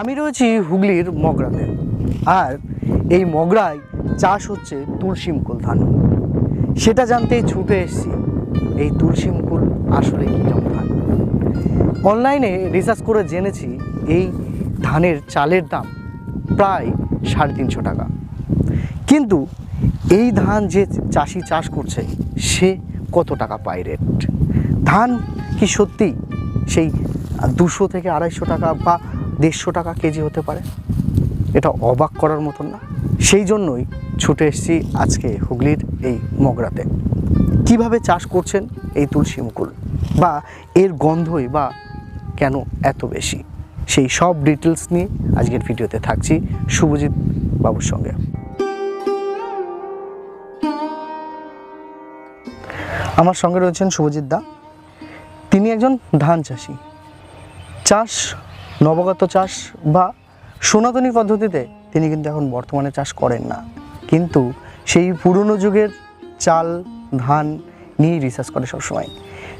আমি রয়েছি হুগলির মগরাতে। আর এই মগরায় চাষ হচ্ছে তুলসী মুকুল ধান। সেটা জানতেই ছুটে এসেছি, এই তুলসী মুকুল আসলে কীরকম ধান? অনলাইনে রিসার্চ করে জেনেছি এই ধানের চালের দাম প্রায় সাড়ে তিনশো টাকা। কিন্তু এই ধান যে চাষি চাষ করছে, সে কত টাকা পায় রেট ধান কি সত্যি সেই দুশো থেকে আড়াইশো টাকা বা দেড়শো টাকা কেজি হতে পারে। এটা অবাক করার মতন না। সেই জন্যই ছুটে এসেছি আজকে হুগলির এই মগরাতে। কীভাবে চাষ করছেন এই তুলসী মুকুল? বা এর গন্ধই বা কেন এত বেশি? সেই সব ডিটেলস নিয়ে আজকের ভিডিওতে থাকছি শুভজিৎ বাবুর সঙ্গে। আমার সঙ্গে রয়েছেন শুভজিৎ দা। তিনি একজন ধান চাষি। চাষ নবগত চাষ বা সনাতনী পদ্ধতিতে তিনি কিন্তু এখন বর্তমানে চাষ করেন না। কিন্তু সেই পুরনো যুগের চাল ধান নিয়েই রিসার্চ করে সবসময়।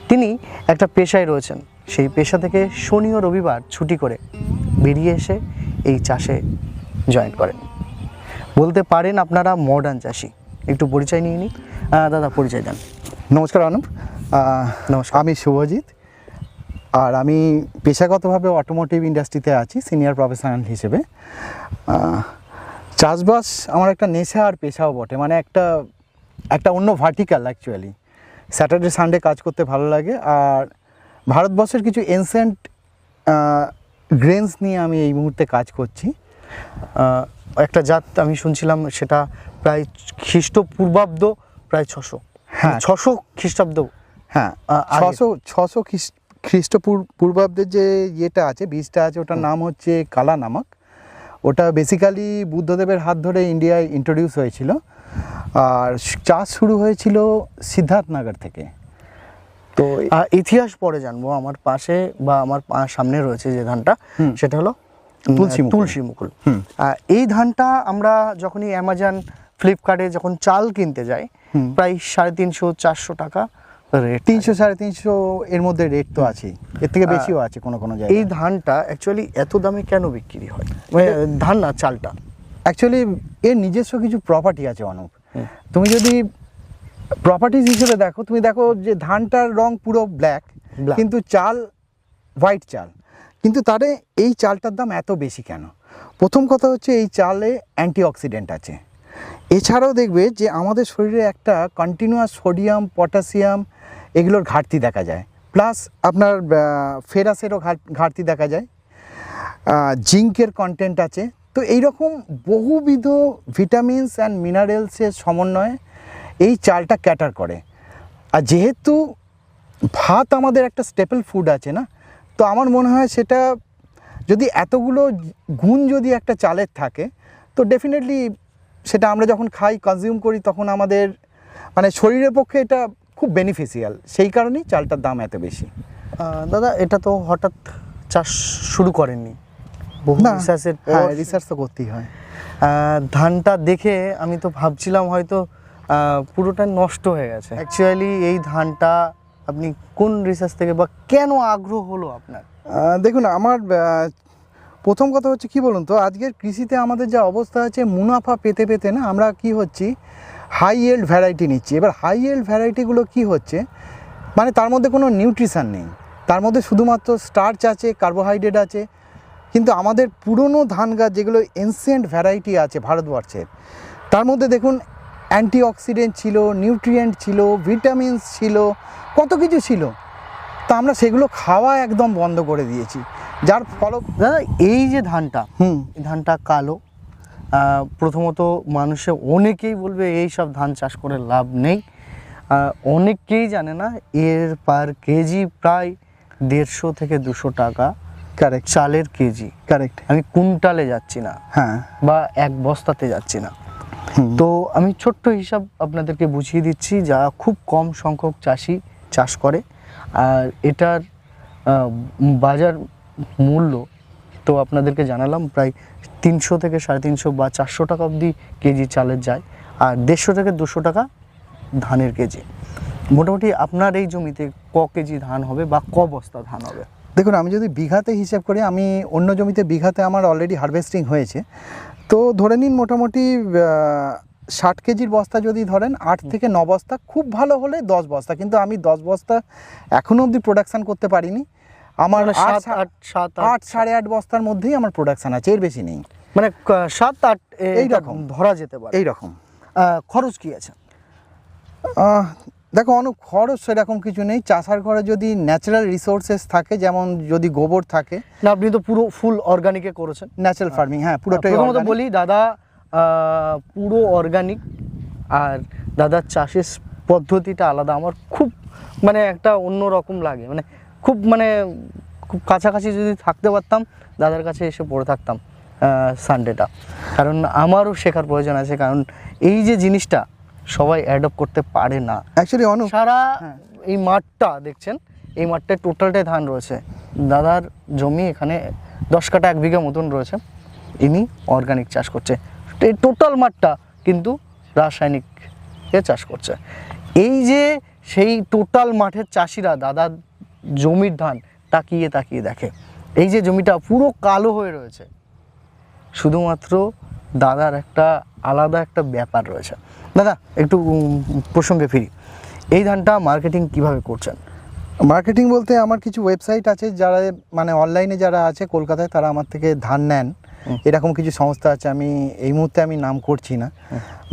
তিনি একটা পেশায় রয়েছেন। সেই পেশা থেকে শনি ও রবিবার ছুটি করে বেরিয়ে এসে এই চাষে জয়েন করেন। বলতে পারেন আপনারা মডার্ন চাষি। একটু পরিচয় নিয়ে নিই দাদা পরিচয় দেন। নমস্কার অনুপ নমস্কার। আমি শুভজিৎ। আর আমি পেশাগতভাবে অটোমোটিভ ইন্ডাস্ট্রিতে আছি সিনিয়র প্রফেশনাল হিসেবে। চাষবাস আমার একটা নেশা আর পেশাও বটে মানে একটা একটা অন্য ভার্টিক্যাল অ্যাকচুয়ালি স্যাটারডে সানডে কাজ করতে ভালো লাগে আর ভারতবর্ষের কিছু এনসেন্ট গ্রেনস নিয়ে আমি এই মুহূর্তে কাজ করছি। একটা জাত আমি শুনছিলাম সেটা প্রায় খ্রিস্টপূর্বাব্দ প্রায় ছশো। হ্যাঁ। ছশো খ্রিস্টাব্দ। হ্যাঁ ছশো ছশো খ্রিস্ট খ্রিস্টপূর পূর্বাব্দের যে ইয়েটা আছে বীজটা আছে ওটার নাম হচ্ছে কালা নামক ওটা বেসিক্যালি বুদ্ধদেবের হাত ধরে ইন্ডিয়ায় ইন্ট্রোডিউস হয়েছিল। আর চাষ শুরু হয়েছিল সিদ্ধার্থনগর থেকে। তো ইতিহাস পরে জানব। আমার পাশে বা আমার পা- সামনে রয়েছে যে ধানটা সেটা হলো তুলসী। তুলসী মুকুল। এই ধানটা আমরা যখনই অ্যামাজন ফ্লিপকার্টে যখন চাল কিনতে যাই প্রায় সাড়ে তিনশো চারশো টাকা রেট তিনশো সাড়ে তিনশো এর মধ্যে রেট তো আছেই। এর থেকে বেশিও আছে কোনো কোনো জায়গায়। এই ধানটা অ্যাকচুয়ালি এত দামে কেন বিক্রি হয়? মানে ধান না চালটা? অ্যাকচুয়ালি এর নিজস্ব কিছু প্রপার্টি আছে অনুপ। তুমি যদি প্রপার্টিজ হিসেবে দেখো তুমি দেখো যে ধানটার রং পুরো ব্ল্যাক কিন্তু চাল হোয়াইট চাল। কিন্তু তারে এই চালটার দাম এত বেশি কেন? প্রথম কথা হচ্ছে এই চালে অ্যান্টিঅক্সিডেন্ট আছে। এছাড়াও দেখবে যে আমাদের শরীরে একটা কন্টিনিউয়াস সোডিয়াম পটাশিয়াম এগুলোর ঘাটতি দেখা যায়। প্লাস আপনার ফেরাসেরও ঘাটতি দেখা যায়। জিঙ্কের কন্টেন্ট আছে। তো এইরকম বহুবিধ ভিটামিনস অ্যান্ড মিনারেলসের সমন্বয়ে এই চালটা ক্যাটার করে। আর যেহেতু ভাত আমাদের একটা স্টেপল ফুড আছে না, তো আমার মনে হয় সেটা যদি এতগুলো গুণ যদি একটা চালের থাকে, তো ডেফিনেটলি সেটা আমরা যখন খাই কনজিউম করি, তখন আমাদের মানে শরীরের পক্ষে এটা খুব বেনিফিশিয়াল সেই কারণেই চালটার দাম এত বেশি। দাদা এটা তো হঠাৎ চাষ শুরু করেননি। বহু রিসার্চের রিসার্চ তো করতেই হয়। ধানটা দেখে আমি তো ভাবছিলাম হয়তো পুরোটা নষ্ট হয়ে গেছে। অ্যাকচুয়ালি এই ধানটা আপনি কোন রিসার্চ থেকে বা কেন আগ্রহ হলো আপনার? দেখুন আমার প্রথম কথা হচ্ছে কি বলুন তো আজকের কৃষিতে আমাদের যা অবস্থা আছে মুনাফা পেতে পেতে না আমরা কি হচ্ছি হাই এল্ড ভ্যারাইটি নিচ্ছি। এবার হাই এল্ড ভ্যারাইটিগুলো কি হচ্ছে? মানে তার মধ্যে কোনো নিউট্রিশন নেই। তার মধ্যে শুধুমাত্র স্টার্চ আছে কার্বোহাইড্রেট আছে। কিন্তু আমাদের পুরনো ধান গাছ যেগুলো এনসিয়েন্ট ভ্যারাইটি আছে ভারতবর্ষের তার মধ্যে দেখুন অ্যান্টিঅক্সিডেন্ট ছিল নিউট্রিয়েন্ট ছিল ভিটামিনস ছিল কত কিছু ছিল। তা আমরা সেগুলো খাওয়া একদম বন্ধ করে দিয়েছি। যার ফল এই যে ধানটা হুম। ধানটা কালো প্রথমত মানুষে অনেকেই বলবে এই সব ধান চাষ করে লাভ নেই। অনেকেই জানে না এর পার কেজি প্রায় দেড়শো থেকে দুশো টাকা কারেক্ট চালের কেজি। কারেক্ট আমি কুইন্টালে যাচ্ছি না হ্যাঁ। বা এক বস্তাতে যাচ্ছি না। তো আমি ছোট্ট হিসাব আপনাদেরকে বুঝিয়ে দিচ্ছি যা খুব কম সংখ্যক চাষি চাষ করে আর এটার বাজার মূল্য তো আপনাদেরকে জানালাম প্রায় তিনশো থেকে সাড়ে তিনশো বা চারশো টাকা অবধি কেজি চালের যায় আর দেড়শো থেকে দুশো টাকা ধানের কেজি। মোটামুটি আপনার এই জমিতে ক কেজি ধান হবে বা ক বস্তা ধান হবে? দেখুন আমি যদি বিঘাতে হিসেব করি আমি অন্য জমিতে বিঘাতে আমার অলরেডি হারভেস্টিং হয়েছে। তো ধরে নিন মোটামুটি ষাট কেজির বস্তা যদি ধরেন আট থেকে ন বস্তা খুব ভালো হলে দশ বস্তা। কিন্তু আমি দশ বস্তা এখনও অবধি প্রোডাকশান করতে পারিনি। আমার সাত আট সাত আট। সাড়ে আট বস্তার মধ্যেই আমার প্রোডাকশান আছে এর বেশি নেই। মানে সাত আট এ- এই রকম। ধরা যেতে পারে। এই রকম। আহ, খরচ কি আছে? দেখো অনেক খরচ সেরকম কিছু নেই। চাষার ঘরে যদি ন্যাচারাল রিসোর্সেস থাকে যেমন যদি গোবর থাকে না আপনি তো পুরো ফুল অর্গানিকে করেছেন। ন্যাচারাল ফার্মিং হ্যাঁ পুরোটাই প্রথমত। বলি দাদা পুরো অর্গানিক আর দাদার চাষের পদ্ধতিটা আলাদা। আমার খুব মানে একটা অন্য রকম লাগে। মানে খুব মানে খুব কাছাকাছি যদি থাকতে পারতাম দাদার কাছে এসে পড়ে থাকতাম। সানডেটা কারণ আমারও শেখার প্রয়োজন আছে কারণ এই যে জিনিসটা সবাই অ্যাডপ্ট করতে পারে না। অ্যাকচুয়ালি অনু সারা হ্যাঁ। এই মাঠটা দেখছেন? এই মাঠটায় টোটালটাই ধান রয়েছে। দাদার জমি এখানে দশ কাটা এক বিঘা মতন রয়েছে। ইনি অর্গানিক চাষ করছে। এই টোটাল মাঠটা কিন্তু রাসায়নিক এ চাষ করছে। এই যে সেই টোটাল মাঠের চাষিরা দাদার জমির ধান তাকিয়ে তাকিয়ে দেখে। এই যে জমিটা পুরো কালো হয়ে রয়েছে। শুধুমাত্র দাদার একটা আলাদা একটা ব্যাপার রয়েছে। দাদা একটু প্রসঙ্গে ফিরি। এই ধানটা মার্কেটিং কীভাবে করছেন? মার্কেটিং বলতে আমার কিছু ওয়েবসাইট আছে যারা মানে অনলাইনে যারা আছে কলকাতায় তারা আমার থেকে ধান নেন। এরকম কিছু সংস্থা আছে আমি এই মুহূর্তে আমি নাম করছি না।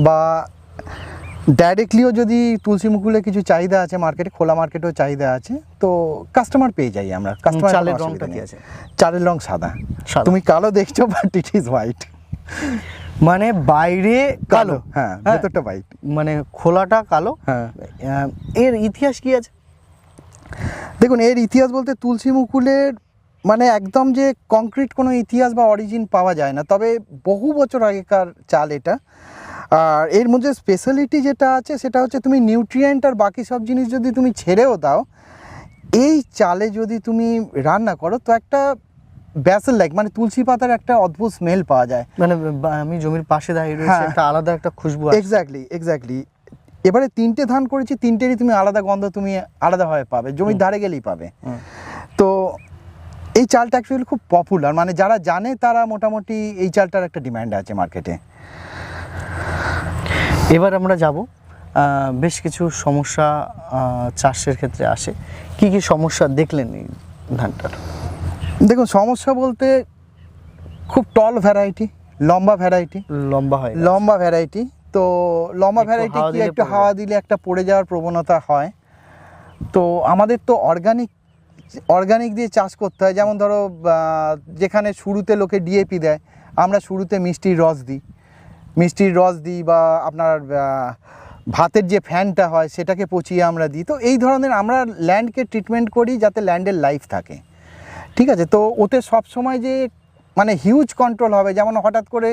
বা ডাইরেক্টলিও যদি তুলসী মুকুলে কিছু চাহিদা আছে মার্কেটে খোলা মার্কেটেও চাহিদা আছে তো কাস্টমার পেয়ে যাই আমরা। কাস্টমার চালের রংটা কি আছে? চালের রং সাদা। তুমি কালো দেখছ বাট ইট ইজ হোয়াইট মানে বাইরে কালো? হ্যাঁ হ্যাঁ। ভেতরটা হোয়াইট মানে খোলাটা কালো? হ্যাঁ। এর ইতিহাস কি আছে? দেখুন এর ইতিহাস বলতে তুলসী মুকুলের মানে একদম যে কংক্রিট কোনো ইতিহাস বা অরিজিন পাওয়া যায় না। তবে বহু বছর আগেকার চাল এটা। আর এর মধ্যে স্পেশালিটি যেটা আছে সেটা হচ্ছে তুমি নিউট্রিয়েন্ট আর বাকি সব জিনিস যদি তুমি ছেড়েও দাও এই চালে যদি তুমি রান্না করো তো একটা ব্যাসেল লাইক মানে তুলসী পাতার একটা অদ্ভুত স্মেল পাওয়া যায়। মানে আমি জমির পাশে দাঁড়িয়ে রয়েছে হ্যাঁ। একটা আলাদা একটা খুশবু এক্স্যাক্টলি এক্স্যাক্টলি এবারে তিনটে ধান করেছি তিনটেরই তুমি আলাদা গন্ধ তুমি আলাদাভাবে পাবে জমির ধারে গেলেই পাবে। তো এই চালটা অ্যাকচুয়ালি খুব পপুলার মানে যারা জানে তারা মোটামুটি এই চালটার একটা ডিমান্ড আছে মার্কেটে এবার আমরা যাব বেশ কিছু সমস্যা চাষের ক্ষেত্রে আসে। কি কি সমস্যা দেখলেন এই ধানটার? দেখুন সমস্যা বলতে খুব টল ভ্যারাইটি লম্বা ভ্যারাইটি লম্বা হয় লম্বা ভ্যারাইটি তো লম্বা ভ্যারাইটি কি একটু হাওয়া দিলে একটা পড়ে যাওয়ার প্রবণতা হয়। তো আমাদের তো অর্গানিক অর্গানিক দিয়ে চাষ করতে হয়। যেমন ধরো যেখানে শুরুতে লোকে ডিএপি দেয় আমরা শুরুতে মিষ্টির রস দিই। মিষ্টির রস দিই বা আপনার ভাতের যে ফ্যানটা হয় সেটাকে পচিয়ে আমরা দিই। তো এই ধরনের আমরা ল্যান্ডকে ট্রিটমেন্ট করি যাতে ল্যান্ডের লাইফ থাকে। ঠিক আছে? তো ওতে সব সময় যে মানে হিউজ কন্ট্রোল হবে, যেমন হঠাৎ করে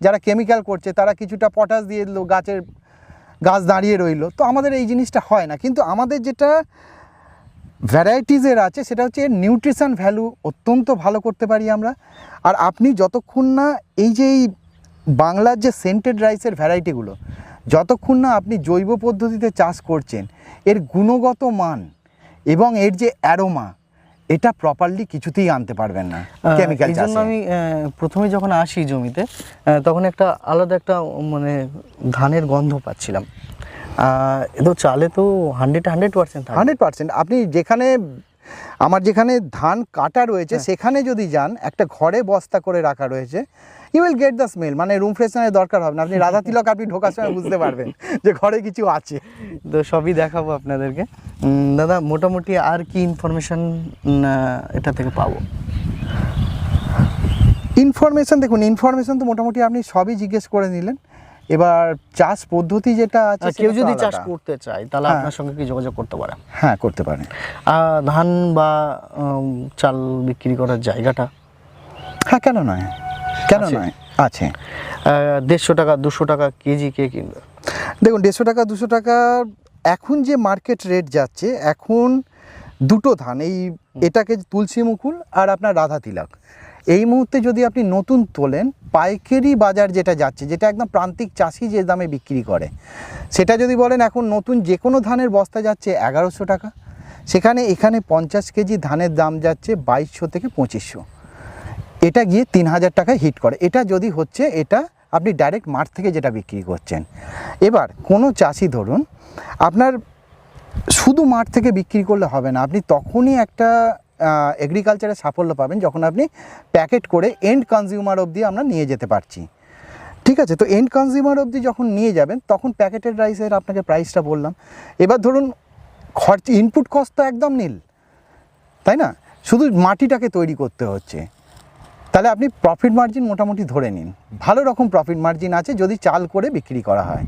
যারা কেমিক্যাল করছে, তারা কিছুটা পটাশ দিয়ে দিল, গাছের গাছ দাঁড়িয়ে রইল। তো আমাদের এই জিনিসটা হয় না। কিন্তু আমাদের যেটা ভ্যারাইটিজের আছে, সেটা হচ্ছে এর নিউট্রিশন ভ্যালু অত্যন্ত ভালো করতে পারি আমরা। আর আপনি যতক্ষণ না এই যে এই বাংলার যে সেন্টেড রাইসের ভ্যারাইটিগুলো যতক্ষণ না আপনি জৈব পদ্ধতিতে চাষ করছেন এর গুণগত মান এবং এর যে অ্যারোমা এটা প্রপারলি কিছুতেই আনতে পারবেন না কেমিক্যাল জন্য আমি প্রথমে যখন আসি জমিতে তখন একটা আলাদা একটা মানে ধানের গন্ধ পাচ্ছিলাম। তো চালে তো hundred hundred percent hundred percent আপনি যেখানে আমার যেখানে ধান কাটা রয়েছে সেখানে যদি যান একটা ঘরে বস্তা করে রাখা রয়েছে you will get the smell মানে রুম ফ্রেশনারের দরকার হবে না। আপনি রাধা তিলক আপনি ঢোকার সময় বুঝতে পারবেন যে ঘরে কিছু আছে। তো সবই দেখাবো আপনাদেরকে। দাদা মোটামুটি আর কি ইনফরমেশন এটা থেকে পাবো? ইনফরমেশন দেখুন ইনফরমেশন তো মোটামুটি আপনি সবই জিজ্ঞেস করে নিলেন। এবার চাষ পদ্ধতি যেটা আছে কেউ যদি চাষ করতে চায় তাহলে হ্যাঁ। আপনার সঙ্গে কি যোগাযোগ করতে পারে? হ্যাঁ করতে পারেন আহ, ধান বা চাল বিক্রি করার জায়গাটা? হ্যাঁ কেন নয়? কেন নয়? আছে। দেড়শো টাকা দুশো টাকা কেজি কে কিনবে? দেখুন দেড়শো টাকা দুশো টাকা এখন যে মার্কেট রেট যাচ্ছে এখন দুটো ধান এই এটাকে তুলসী মুকুল আর আপনার রাধা তিলক। এই মুহূর্তে যদি আপনি নতুন তোলেন পাইকারি বাজার যেটা যাচ্ছে যেটা একদম প্রান্তিক চাষি যে দামে বিক্রি করে সেটা যদি বলেন এখন নতুন যে কোনো ধানের বস্তা যাচ্ছে এগারোশো টাকা। সেখানে এখানে পঞ্চাশ কেজি ধানের দাম যাচ্ছে বাইশশো থেকে পঁচিশশো। এটা গিয়ে তিন হাজার টাকায় হিট করে। এটা যদি হচ্ছে, এটা আপনি ডাইরেক্ট মাঠ থেকে যেটা বিক্রি করছেন। এবার কোনো চাষি ধরুন, আপনার শুধু মাঠ থেকে বিক্রি করলে হবে না, আপনি তখনই একটা এগ্রিকালচারে সাফল্য পাবেন যখন আপনি প্যাকেট করে এন্ড কনজিউমার অবধি আমরা নিয়ে যেতে পারছি। ঠিক আছে? তো এন্ড কনজিউমার অবধি যখন নিয়ে যাবেন, তখন প্যাকেটেড রাইসের আপনাকে প্রাইসটা বললাম। এবার ধরুন, খরচ ইনপুট কস্ট তো একদম নীল, তাই না? শুধু মাটিটাকে তৈরি করতে হচ্ছে। তাহলে আপনি প্রফিট মার্জিন মোটামুটি ধরে নিন। ভালো রকম প্রফিট মার্জিন আছে যদি চাল করে বিক্রি করা হয়।